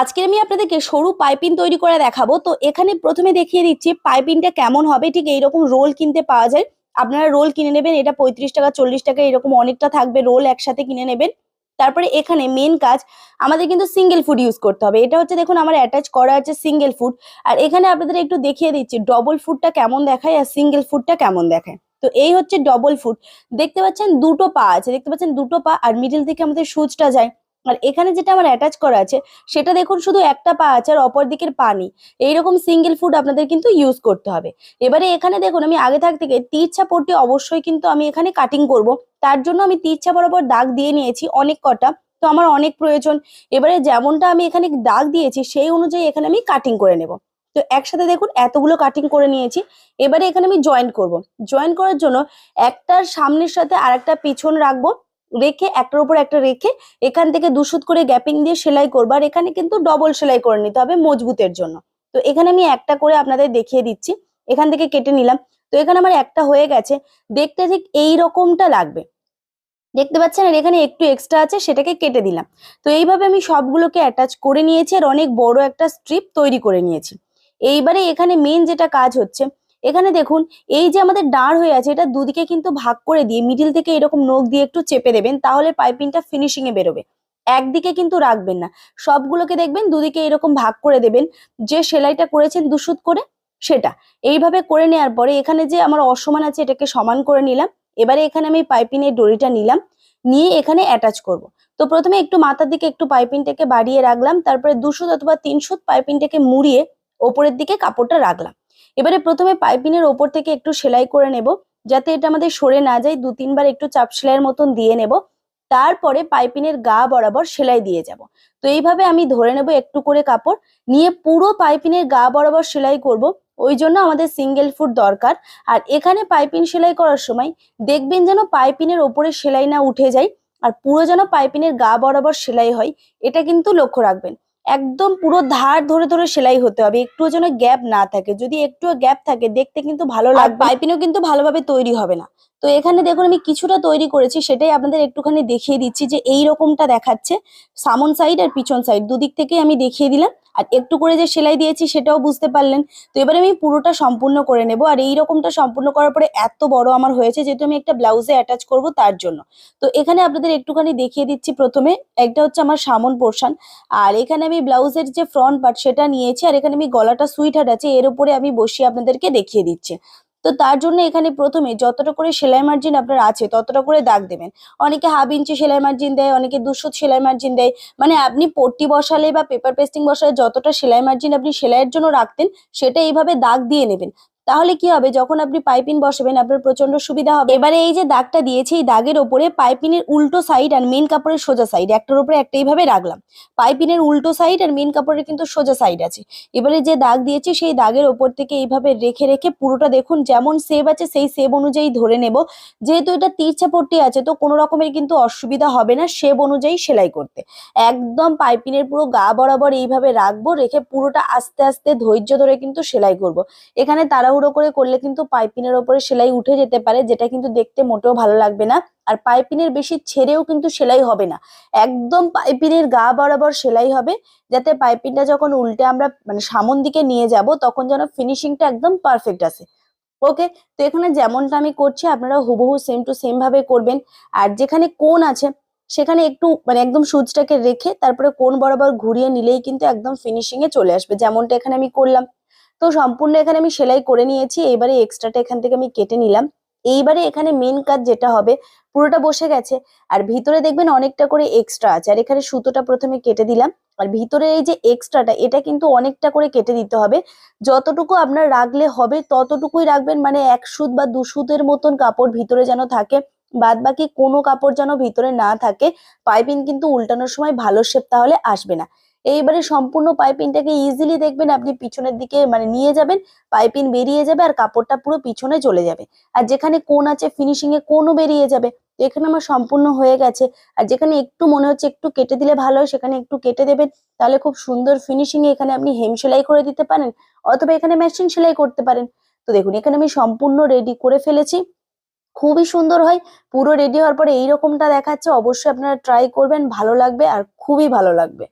আজকে আমি আপনাদেরকে সরু পাইপিং তৈরি করে দেখাবো। তো এখানে প্রথমে দেখিয়ে দিচ্ছি পাইপিংটা কেমন হবে। ঠিক এইরকম রোল কিনতে পাওয়া যায়। আপনারা রোল কিনে নেবেন, এটা পঁয়ত্রিশ টাকা, চল্লিশ টাকা, এরকম অনেকটা থাকবে রোল একসাথে কিনে নেবেন। তারপরে এখানে মেন কাজ, আমাদের কিন্তু সিঙ্গেল ফুড ইউজ করতে হবে। এটা হচ্ছে দেখুন আমার অ্যাটাচ করা আছে সিঙ্গেল ফুড আর এখানে আপনাদের একটু দেখিয়ে দিচ্ছি ডবল ফুডটা কেমন দেখায় আর সিঙ্গেল ফুডটা কেমন দেখায়। তো এই হচ্ছে ডবল ফুড দেখতে পাচ্ছেন দুটো পা আছে, দেখতে পাচ্ছেন দুটো পা আর মিডিল থেকে আমাদের সুচটা যায়। আর এখানে যেটা আমার অ্যাটাচ করা আছে, সেটা দেখুন শুধু একটা পা আছে আর অপর দিকের পা নেই। এইরকম সিঙ্গেল ফুড আপনাদের কিন্তু ইউজ করতে হবে। এবারে এখানে দেখুন আমি আগে থাক থেকে তিরছা পট্টি অবশ্যই কিন্তু আমি এখানে কাটিং করব। তার জন্য আমি তীর তিরছা বরাবর দাগ দিয়ে নিয়েছি অনেক কটা, তো আমার অনেক প্রয়োজন। এবারে যেমনটা আমি এখানে দাগ দিয়েছি, সেই অনুযায়ী এখানে আমি কাটিং করে নেব। তো একসাথে দেখুন এতগুলো কাটিং করে নিয়েছি। এবারে এখানে আমি জয়েন্ট করব। জয়েন করার জন্য একটার সামনের সাথে আরেকটা পিছন রাখব। রেখে, একটার উপর একটা রেখে, এখান থেকে দুশুত করে গ্যাপিং দিয়ে সেলাই করব। আর এখানে কিন্তু ডবল সেলাই করে নিতে হবে মজবুতের জন্য। তো এখানে আমি একটা করে আপনাদের দেখিয়ে দিচ্ছি। এখান থেকে কেটে নিলাম। তো এখানে আমার একটা হয়ে গেছে। দেখতে ঠিক এই রকমটা লাগবে। দেখতে পাচ্ছেন? আর এখানে একটু এক্সট্রা আছে, সেটাকে কেটে দিলাম। তো এইভাবে আমি সবগুলোকে অ্যাটাচ করে নিয়েছি। আর অনেক বড় একটা স্ট্রিপ তৈরি করে নিয়েছি। এইবারে এখানে মেন যেটা কাজ হচ্ছে এখানে দেখুন, এই যে আমাদের দাঁড় হয়ে আছে, এটা দুদিকে কিন্তু ভাগ করে দিয়ে মিডিল থেকে এরকম নখ দিয়ে একটু চেপে দেবেন, তাহলে পাইপিংটা ফিনিশিং এ বেরোবে। একদিকে কিন্তু রাখবেন না। সবগুলোকে দেখবেন দুদিকে এরকম ভাগ করে দেবেন, যে সেলাইটা করেছেন দুশুত করে সেটা। এইভাবে করে নেওয়ার পরে এখানে যে আমার অসমান আছে, এটাকে সমান করে নিলাম। এবারে এখানে আমি পাইপিনের দড়িটা নিলাম, নিয়ে এখানে অ্যাটাচ করব। তো প্রথমে একটু মাথার দিকে একটু পাইপিংটাকে বাড়িয়ে রাখলাম, তারপরে দুশো অথবা তিনশো পাইপিংটাকে মুড়িয়ে ওপরের দিকে কাপড়টা রাখলাম। এবারে প্রথমে পাইপিনের ওপর থেকে একটু সেলাই করে নেব, যাতে এটা আমাদের সরে না যায়। দু, তিনবার একটু চাপ সেলাইয়ের মতন দিয়ে নেব। তারপরে পাইপিনের গা বরাবর সেলাই দিয়ে যাব। তো এইভাবে আমি ধরে নেব একটু করে কাপড়। নিয়ে পুরো পাইপিনের গা বরাবর সেলাই করব। ওই জন্য আমাদের সিঙ্গেল ফুট দরকার। আর এখানে পাইপিন সেলাই করার সময় দেখবেন যেন পাইপিনের ওপরে সেলাই না উঠে যায়, আর পুরো যেন পাইপিনের গা বরাবর সেলাই হয়, এটা কিন্তু লক্ষ্য রাখবেন। একদম পুরো ধার ধরে ধরে সেলাই হতে হবে। একটুও যেন গ্যাপ না থাকে। যদি একটু গ্যাপ থাকে দেখতে কিন্তু ভালো লাগবে। পাইপিনও কিন্তু ভালোভাবে তৈরি হবে না। তো এখানে দেখুন আমি কিছুটা তৈরি করেছি, সেটাই আপনাদের একটুখানি দেখিয়ে দিচ্ছি যে এই রকমটা দেখাচ্ছে সামন সাইড আর পিছন সাইড দুদিক থেকে আমি দেখিয়ে দিলাম, আর একটু করে যে সেলাই দিয়েছি সেটাও বুঝতে পারলেন। তো এবারে আমি পুরোটা সম্পূর্ণ করে নেব, আর এই রকমটা সম্পূর্ণ করার পরে এত বড় আমার হয়েছে যেহেতু আমি একটা ব্লাউজে অ্যাটাচ করব তার জন্য। তো এখানে আপনাদের একটুখানি দেখিয়ে দিচ্ছি প্রথমে, একটা হচ্ছে আমার সামন পোর্শন আর এখানে আমি ব্লাউজের যে ফ্রন্ট পার্ট সেটা নিয়েছি, আর এখানে আমি গলাটা সুইট হাট আছে, এর উপরে আমি বসিয়ে আপনাদেরকে দেখিয়ে দিচ্ছি। তো তার জন্য এখানে প্রথমে যতটা করে সেলাই মার্জিন আপনার আছে, ততটা করে দাগ দেবেন। অনেকে হাফ ইঞ্চি সেলাই মার্জিন দেয়, অনেকে দুশো সেলাই মার্জিন দেয়। মানে আপনি পট্টি বসালে বা পেপার পেস্টিং বসালে যতটা সেলাই মার্জিন আপনি সেলাইয়ের জন্য রাখতেন, সেটা এইভাবে দাগ দিয়ে নেবেন। তাহলে কি হবে? যখন আপনি পাইপিন বসাবেন, আপনার প্রচণ্ড সুবিধা হবে। এবারে এই যে দাগটা দিয়েছি, এই দাগের ওপরে পাইপিনের উল্টো সাইড আর মেন কাপড়ের সোজা সাইড একটার উপরে একটা এইভাবে রাখলাম। পাইপিনের উল্টো সাইড আর মেন কাপড়ের কিন্তু সোজা সাইড আছে। এবারে যে দাগ দিয়েছি, সেই দাগের ওপর থেকে এইভাবে রেখে রেখে পুরোটা দেখুন, যেমন সেব আছে, সেই সেব অনুযায়ী ধরে নেব। যেহেতু এটা তিরছা পট্টি আছে, তো কোনো রকমের কিন্তু অসুবিধা হবে না সেব অনুযায়ী সেলাই করতে। একদম পাইপিনের পুরো গা বরাবর এইভাবে রাখব, রেখে পুরোটা আস্তে আস্তে ধৈর্য ধরে কিন্তু সেলাই করব। এখানে তাড়াহুড়ো করে করলে কিন্তু পাইপিনের ওপরে সেলাই উঠে যেতে পারে, যেটা কিন্তু দেখতে মোটেও ভালো লাগবে না। আর পাইপিনের বেশি ছেড়েও কিন্তু সেলাই হবে না। একদম পাইপিনের গা বরাবর সেলাই হবে, যাতে পাইপিনটা যখন উল্টে আমরা মানে সামন দিকে নিয়ে যাব, তখন যেন ফিনিশিংটা একদম পারফেক্ট আসে। ওকে তো এখানে যেমনটা আমি করছি আপনারা হুবহু সেম টু সেম ভাবে করবেন। আর যেখানে কোন আছে, সেখানে একটু মানে একদম সুচটাকে রেখে তারপরে কোন বরাবর ঘুরিয়ে নিলেই কিন্তু একদম ফিনিশিং এ চলে আসবে। যেমনটা এখানে আমি করলাম। তো সম্পূর্ণ এখানে আমি সেলাই করে নিয়েছি, এবারে এক্সট্রাটা এখান থেকে আমি কেটে নিলাম। এইবারে এখানে মেন কাজ যেটা হবে, পুরোটা বসে গেছে, আর ভিতরে দেখবেন অনেকটা করে এক্সট্রা আছে, আর এখানে সুতোটা প্রথমে কেটে দিলাম। আর ভিতরে এই যে এক্সট্রাটা এটা কিন্তু অনেকটা করে কেটে দিতে হবে। যতটুকু আপনার রাখলে হবে, ততটুকুই রাখবেন মানে এক সুত বা দু মতন কাপড় ভিতরে যেন থাকে। বাদ বাকি কোনো কাপড় যেন ভিতরে না থাকে, পাইপিং কিন্তু উল্টানোর সময় ভালো শেপ তাহলে আসবে না। এইবারে সম্পূর্ণ পাইপিংটাকে ইজিলি দেখবেন, আপনি পিছনের দিকে মানে নিয়ে যাবেন পাইপিং বেরিয়ে যাবে আর কাপড়টা পুরো পিছনে চলে যাবে। আর যেখানে কোন আছে ফিনিশিং এ কোনও বেরিয়ে যাবে। এখানে আমার সম্পূর্ণ হয়ে গেছে। আর যেখানে একটু মনে হচ্ছে একটু কেটে দিলে ভালো হয়, সেখানে একটু কেটে দেবেন। তাহলে খুব সুন্দর ফিনিশিং এখানে আপনি হেম সেলাই করে দিতে পারেন, অথবা এখানে মেশিন সেলাই করতে পারেন। তো দেখুন, এখানে আমি সম্পূর্ণ রেডি করে ফেলেছি। খুবই সুন্দর হয়। পুরো রেডি হওয়ার পরে এইরকমটা দেখাচ্ছে, অবশ্যই আপনারা ট্রাই করবেন, ভালো লাগবে আর খুবই ভালো লাগবে।